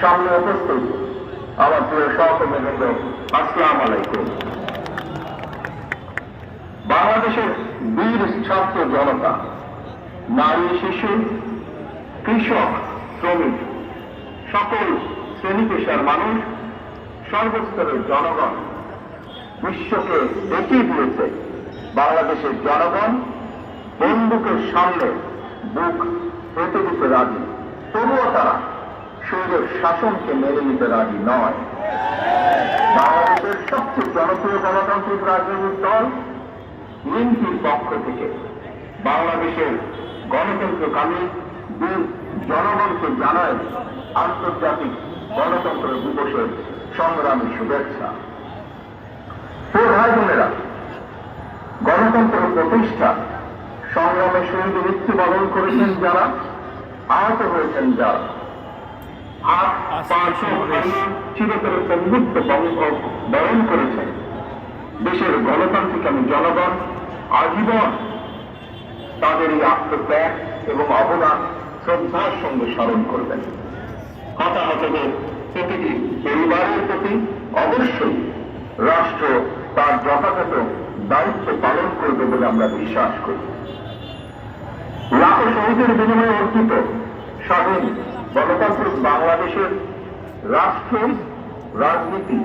সামনে উপস্থিত আমার প্রিয় সহকর্মী বৃন্দ আসসালাম আলাইকুম। বাংলাদেশের বীর ছাত্র জনতা, নারী, শিশু, কৃষক, শ্রমিক, সকল শ্রেণি পেশার মানুষ, সর্বস্তরের জনগণ বিশ্বকে দেখিয়ে দিয়েছে বাংলাদেশের জনগণ। বন্দুকের সামনে বুক পেতে দিতে রাজি। তবুও শাসনকে মেনে নিতে রাজি নয়। বাংলাদেশের সবচেয়ে জনপ্রিয় গণতান্ত্রিক রাজনৈতিক দল বিএনপির পক্ষ থেকে। বাংলাদেশের গণতন্ত্রকামী বীর জনগণকে জানায় আন্তর্জাতিক গণতন্ত্র দিবসের সংগ্রামী শুভেচ্ছা। ভাই বোনেরা, গণতন্ত্র প্রতিষ্ঠা সংগ্রামে শহীদ মৃত্যুবরণ করেছেন যারা, আহত হয়েছেন যারা। বরণ করেছেন দেশের গণতান্ত্রিক আমি জনগণ আজীবন তাদের এই আত্মত্যাগ এবং অবদান শ্রদ্ধার সঙ্গে স্মরণ করবেন। হতাহতদের প্রতিটি পরিবারের প্রতি অবশ্যই রাষ্ট্র তার যথাযথ দায়িত্ব পালন করবে বলে আমরা বিশ্বাস করি। লাখো শহীদের বিনিময়ে অর্জিত স্বাধীন গণতান্ত্রিক বাংলাদেশের রাষ্ট্র রাজনীতি।